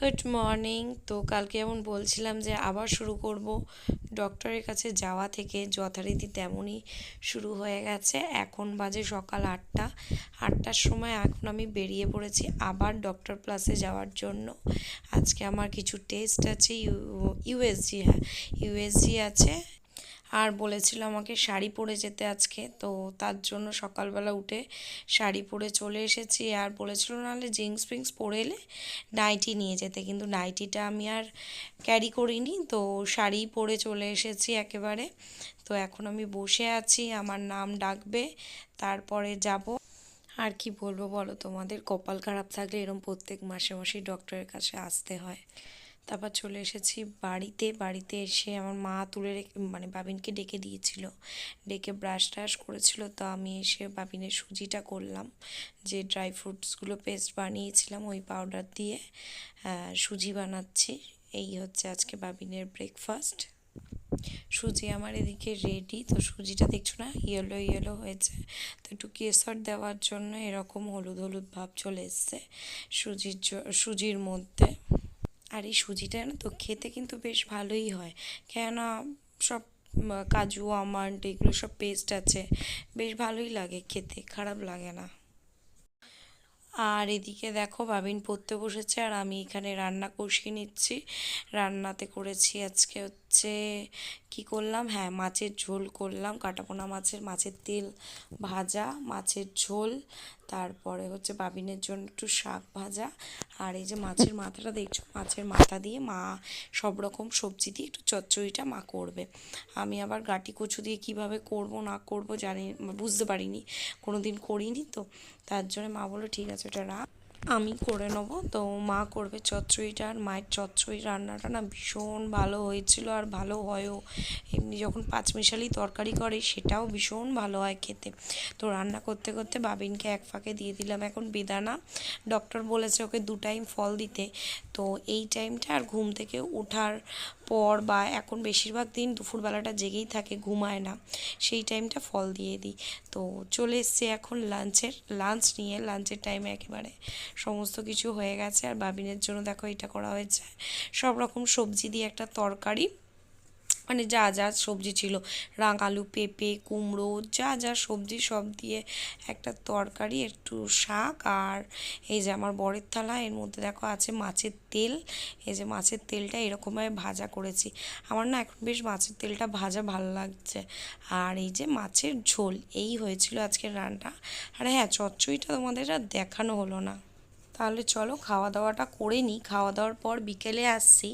Good morning তো কালকে যেমন বলছিলাম যে আবার শুরু করব। ডক্টরের কাছে যাওয়া থেকে যথারীতি তেমনই শুরু হয়ে গেছে। এখন বাজে সকাল আটটা। আটটার সময় এখন আমি বেরিয়ে পড়েছি আবার ডক্টর প্লাসে যাওয়ার জন্য। আজকে আমার কিছু টেস্ট আছে ইউ ইউএসজি হ্যাঁ ইউএসজি আছে। আর বলেছিল আমাকে শাড়ি পরে যেতে আজকে, তো তার জন্য সকালবেলা উঠে শাড়ি পরে চলে এসেছি। আর বলেছিল নাহলে জিন্স ফিন্স পরে এলে নাইটি নিয়ে যেতে, কিন্তু নাইটিটা আমি আর ক্যারি করিনি, তো শাড়ি পরে চলে এসেছি একেবারে। তো এখন আমি বসে আছি, আমার নাম ডাকবে, তারপরে যাব। আর কি বলব বলো, তোমাদের কপাল খারাপ থাকলে এরকম প্রত্যেক মাসে মাসেই ডক্টরের কাছে আসতে হয়। তারপর চলে এসেছি বাড়িতে। বাড়িতে এসে আমার মা তুলে রেখে মানে বাবিনকে ডেকে দিয়েছিল। ডেকে ব্রাশ ট্রাশ করেছিল। তো আমি এসে বাবিনের সুজিটা করলাম। যে ড্রাই ফ্রুটসগুলো পেস্ট বানিয়েছিলাম, ওই পাউডার দিয়ে সুজি বানাচ্ছি। এই হচ্ছে আজকে বাবিনের ব্রেকফাস্ট সুজি আমার এদিকে রেডি তো সুজিটা দেখছ না? ইয়েলো ইয়েলো হয়েছে। তো একটু কেসর দেওয়ার জন্য এরকম হলুদ হলুদ ভাব চলে এসছে সুজির সুজির মধ্যে। আর এই সুজিটা না তো, খেতে কিন্তু বেশ ভালোই হয়। কেননা সব কাজু, আমন্ড এগুলো সব পেস্ট আছে। বেশ ভালোই লাগে খেতে, খারাপ লাগে না। আর এদিকে দেখো বাবিন পড়তে বসেছে আর আমি এখানে রান্না কষিয়ে নিচ্ছি। রান্নাতে করেছি আজকে হচ্ছে কি করলাম? হ্যাঁ মাছের ঝোল করলাম। কাটাপোনা মাছের মাছের তেল ভাজা, মাছের ঝোল, তারপরে হচ্ছে বাবিনের জন্য একটু শাক ভাজা। আর এই যে মাছের মাথাটা দেখছ? মাছের মাথা দিয়ে মা সব রকম সবজি দিয়ে একটু চচ্চড়িটা মা করবে। আমি আবার গাটি কচু দিয়ে কীভাবে করব, না করব জানি, বুঝতে পারিনি। কোনো দিন করিনি তো। তার জন্য মা বলল, ঠিক আছে এটা রাখ। আমি করে নেব। তো মা করবে চচ্চড়িটা আর মায়ের চচ্চড়ি রান্নাটা না ভীষণ ভালো হয়েছিল আর ভালো হয়ও। এমনি যখন পাঁচমিশালি তরকারি করে সেটাও ভীষণ ভালো হয় খেতে। তো রান্না করতে করতে বাবিনকে এক ফাঁকে দিয়ে দিলাম। এখন বেদানা ডক্টর বলেছে ওকে দু টাইম ফল দিতে। তো এই টাইমটা আর ঘুম থেকে ওঠার পর বা এখন বেশিরভাগ দিন দুপুরবেলাটা জেগেই থাকে, ঘুমায় না। সেই টাইমটা ফল দিয়ে দিই। তো চলে এসছে এখন লাঞ্চের, লাঞ্চ নিয়ে, লাঞ্চের টাইমে একেবারে সমস্ত কিছু হয়ে গেছে। আর বাবিনের জন্য দেখো এটা করা হয়েছে। সব রকম সবজি দিয়ে একটা তরকারি। মানে যা যা সবজি ছিল। রাঙ, আলু, পেঁপে, কুমড়ো, যা যা সবজি সব দিয়ে একটা তরকারি, একটু শাক আর এই যে আমার বরের থালা, এর মধ্যে দেখো আছে মাছের তেল। এই যে মাছের তেলটা এরকমভাবে ভাজা করেছি। আমার না এখন বেশ মাছের তেলটা ভাজা ভালো লাগছে। আর এই যে মাছের ঝোল, এই হয়েছিল আজকের রান্না। আর হ্যাঁ চচ্চড়িটা তোমাদের আর দেখানো হলো না। তাহলে চলো খাওয়া দাওয়াটা করে নিই। খাওয়া দাওয়ার পর বিকেলে আসছি।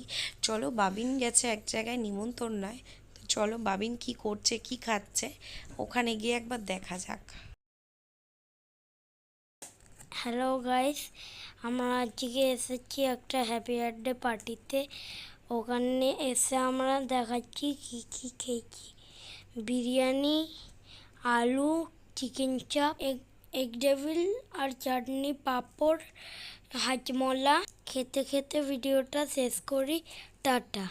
চলো, বাবিন গেছে এক জায়গায় নিমন্ত্রণ নয় তো চলো, বাবিন কি করছে, কি খাচ্ছে, ওখানে গিয়ে একবার দেখা যাক। হ্যালো গাইস আমরা আজকে এসেছি একটা হ্যাপি বার্থডে পার্টিতে ওখানে এসে আমরা দেখাচ্ছি কী কী খেয়েছি। বিরিয়ানি, আলু chicken chaap egg egg devil আর চাটনি পাঁপড় হাজমলা। খেতে খেতে ভিডিওটা শেষ করি। টাটা।